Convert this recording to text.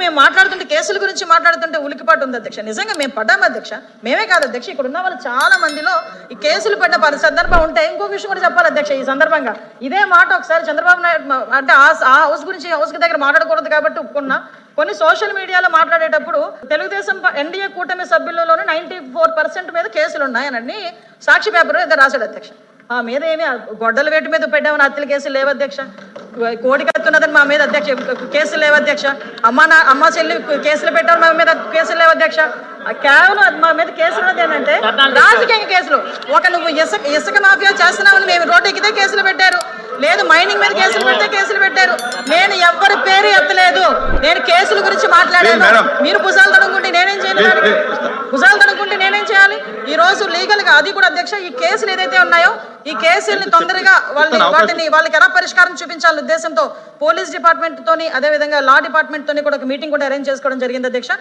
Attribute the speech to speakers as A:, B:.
A: మేము మాట్లాడుతుంటే కేసుల గురించి మాట్లాడుతుంటే ఉలికిపాటు ఉంది అధ్యక్ష. నిజంగా మేము పడ్డాము అధ్యక్ష. మేమే కాదు అధ్యక్ష. ఇక్కడ ఉన్న వాళ్ళు చాలా మందిలో ఈ కేసులు పడిన పది సందర్భం ఉంటే ఇంకో విషయం కూడా చెప్పాలి అధ్యక్ష ఈ సందర్భంగా. ఇదే మాట ఒకసారి చంద్రబాబు నాయుడు అంటే ఆ హౌస్ గురించి హౌస్ దగ్గర మాట్లాడకూడదు కాబట్టి ఒప్పుకున్నా. కొన్ని సోషల్ మీడియాలో మాట్లాడేటప్పుడు తెలుగుదేశం ఎన్డీఏ కూటమి సభ్యులలోనే నైన్టీ ఫోర్ పర్సెంట్ మీద కేసులు ఉన్నాయనని సాక్షి పేపర్ ఇద్దరు రాశాడు అధ్యక్ష. ఆ మీద ఏమి గొడ్డల వేటు మీద పెట్టామని హత్యల కేసులు లేవు అధ్యక్ష. కోడి కత్తున్నదని మా మీద అధ్యక్ష కేసులు లేవు అధ్యక్ష. అమ్మ నా అమ్మ చెల్లి కేసులు పెట్టారు మా మీద కేసులు లేవు అధ్యక్ష. కేవలం అది మా మీద కేసులు ఉన్నది ఏంటంటే రాజకీయ కేసులు. ఒక నువ్వు ఇసుక ఇసుక మాఫియా చేస్తున్నావని మేము రోడ్డు ఎక్కితే కేసులు పెట్టారు. లేదు మైనింగ్ మీద కేసులు పెడితే కేసులు పెట్టారు. నేను ఎవరి పేరు ఎత్తలేదు. నేను కేసుల గురించి మాట్లాడాను. మీరు భుజాలు తడుముకుంటే నేనేం చేయాలి
B: లేదు,
A: దానికి?
B: లేదు.
A: భుజాలు చేయాలి ఈ రోజు లీగల్గా అది కూడా అధ్యక్ష ఈ కేసులు ఏదైతే ఉన్నాయో ఈ కేసుల్ని తొందరగా వాళ్ళని వాటిని వాళ్ళకి ఎలా పరిష్కారం చూపించాలనే ఉద్దేశంతో పోలీస్ డిపార్ట్మెంట్ తోని అదే విధంగా లా డిపార్ట్మెంట్ తోని కూడా ఒక మీటింగ్ కూడా అరేంజ్ చేసుకోవడం జరిగింది అధ్యక్ష.